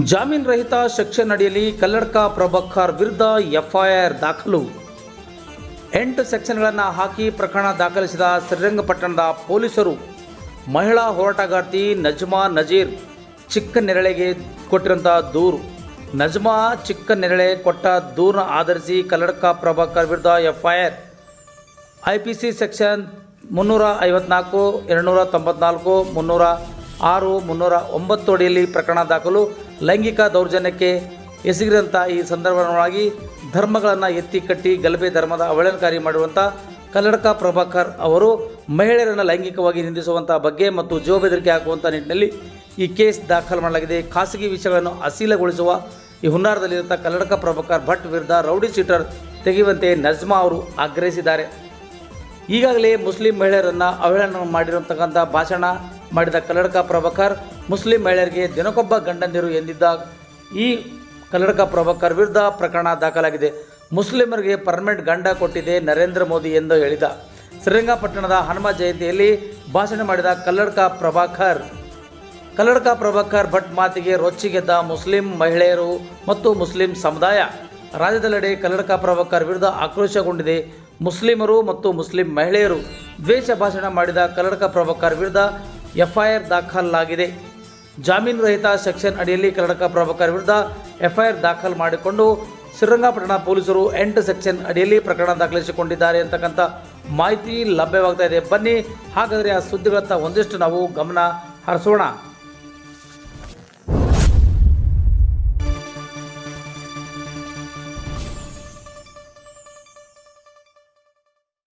ಜಾಮೀನು ರಹಿತ ಸೆಕ್ಷನ್ ಅಡಿಯಲ್ಲಿ ಕಲ್ಲಡ್ಕ ಪ್ರಭಾಕರ್ ವಿರುದ್ಧ ಎಫ್ಐಆರ್ ದಾಖಲು. ಎಂಟು ಸೆಕ್ಷನ್ಗಳನ್ನು ಹಾಕಿ ಪ್ರಕರಣ ದಾಖಲಿಸಿದ ಶ್ರೀರಂಗಪಟ್ಟಣದ ಪೊಲೀಸರು. ಮಹಿಳಾ ಹೋರಾಟಗಾರ್ತಿ ನಜ್ಮಾ ನಜೀರ್ ಚಿಕ್ಕ ನೆರಳೆಗೆ ಕೊಟ್ಟಿರುವಂಥ ದೂರು. ನಜ್ಮಾ ಚಿಕ್ಕ ನೆರಳೆ ಕೊಟ್ಟ ದೂರನ್ನ ಆಧರಿಸಿ ಕಲ್ಲಡ್ಕ ಪ್ರಭಾಕರ್ ವಿರುದ್ಧ FIR. I P C section ಮುನ್ನೂರ ಐವತ್ನಾಲ್ಕು, ಎರಡುನೂರ ತೊಂಬತ್ನಾಲ್ಕು, ಮುನ್ನೂರ ಆರು, ಮುನ್ನೂರ ಒಂಬತ್ತು ಅಡಿಯಲ್ಲಿ ಪ್ರಕರಣ ದಾಖಲು. ಲೈಂಗಿಕ ದೌರ್ಜನ್ಯಕ್ಕೆ ಎಸಗಿದಂಥ ಈ ಸಂದರ್ಭವಾಗಿ ಧರ್ಮಗಳನ್ನು ಎತ್ತಿ ಕಟ್ಟಿ ಗಲಭೆ ಧರ್ಮದ ಅವಳನಕಾರಿ ಮಾಡುವಂಥ ಕಲ್ಲಡಕ ಪ್ರಭಾಕರ್ ಅವರು ಮಹಿಳೆಯರನ್ನು ಲೈಂಗಿಕವಾಗಿ ನಿಂದಿಸುವಂಥ ಬಗ್ಗೆ ಮತ್ತು ಜೀವ ಬೆದರಿಕೆ ಹಾಕುವಂಥ ನಿಟ್ಟಿನಲ್ಲಿ ಈ ಕೇಸ್ ದಾಖಲು ಮಾಡಲಾಗಿದೆ. ಖಾಸಗಿ ವಿಷಯಗಳನ್ನು ಅಸೀಲಗೊಳಿಸುವ ಈ ಹುನ್ನಾರದಲ್ಲಿರುವಂಥ ಕಲ್ಲಡಕ ಪ್ರಭಾಕರ್ ಭಟ್ ವಿರುದ್ಧ ರೌಡಿ ಶೀಟರ್ ತೆಗೆಯುವಂತೆ ನಜ್ಮಾ ಅವರು ಆಗ್ರಹಿಸಿದ್ದಾರೆ. ಈಗಾಗಲೇ ಮುಸ್ಲಿಂ ಮಹಿಳೆಯರನ್ನು ಅವಹೇಳನ ಮಾಡಿರತಕ್ಕಂಥ ಭಾಷಣ ಮಾಡಿದ ಕಲ್ಲಡಕ ಪ್ರಭಾಕರ್ ಮುಸ್ಲಿಂ ಮಹಿಳೆಯರಿಗೆ ದಿನಕ್ಕೊಬ್ಬ ಗಂಡಂದಿರು ಎಂದಿದ್ದ ಈ ಕನ್ನಡಕ ಪ್ರಭಾಕರ್ ವಿರುದ್ಧ ಪ್ರಕರಣ ದಾಖಲಾಗಿದೆ. ಮುಸ್ಲಿಮರಿಗೆ ಪರ್ಮನೆಂಟ್ ಗಂಡ ಕೊಟ್ಟಿದೆ ನರೇಂದ್ರ ಮೋದಿ ಎಂದು ಹೇಳಿದ ಶ್ರೀರಂಗಪಟ್ಟಣದ ಹನುಮ ಜಯಂತಿಯಲ್ಲಿ ಭಾಷಣ ಮಾಡಿದ ಕಲ್ಲಡ್ಕ ಪ್ರಭಾಕರ್. ಕಲ್ಲಡ್ಕ ಪ್ರಭಾಕರ್ ಭಟ್ ಮಾತಿಗೆ ರೊಚ್ಚಿಗೆದ್ದ ಮುಸ್ಲಿಂ ಮಹಿಳೆಯರು ಮತ್ತು ಮುಸ್ಲಿಂ ಸಮುದಾಯ. ರಾಜ್ಯದೆಲ್ಲೆಡೆ ಕಲ್ಲಡ್ಕ ಪ್ರಭಾಕರ್ ವಿರುದ್ಧ ಆಕ್ರೋಶಗೊಂಡಿದೆ ಮುಸ್ಲಿಮರು ಮತ್ತು ಮುಸ್ಲಿಂ ಮಹಿಳೆಯರು. ದ್ವೇಷ ಭಾಷಣ ಮಾಡಿದ ಕಲ್ಲಡ್ಕ ಪ್ರಭಾಕರ್ ವಿರುದ್ಧ ಎಫ್ಐಆರ್ ದಾಖಲಾಗಿದೆ. ಜಾಮೀನು ರಹಿತ ಸೆಕ್ಷನ್ ಅಡಿಯಲ್ಲಿ ಕರ್ನಾಟಕ ಪ್ರಭಾಕರ್ ವಿರುದ್ಧ ಎಫ್ಐಆರ್ ದಾಖಲು ಮಾಡಿಕೊಂಡು ಶ್ರೀರಂಗಪಟ್ಟಣ ಪೊಲೀಸರು ಎಂಟು ಸೆಕ್ಷನ್ ಅಡಿಯಲ್ಲಿ ಪ್ರಕರಣ ದಾಖಲಿಸಿಕೊಂಡಿದ್ದಾರೆ ಅಂತಕ್ಕಂಥ ಮಾಹಿತಿ ಲಭ್ಯವಾಗ್ತಾ ಇದೆ. ಬನ್ನಿ, ಹಾಗಾದರೆ ಆ ಸುದ್ದಿಗಳತ್ತ ಒಂದಿಷ್ಟು ನಾವು ಗಮನ ಹರಿಸೋಣ.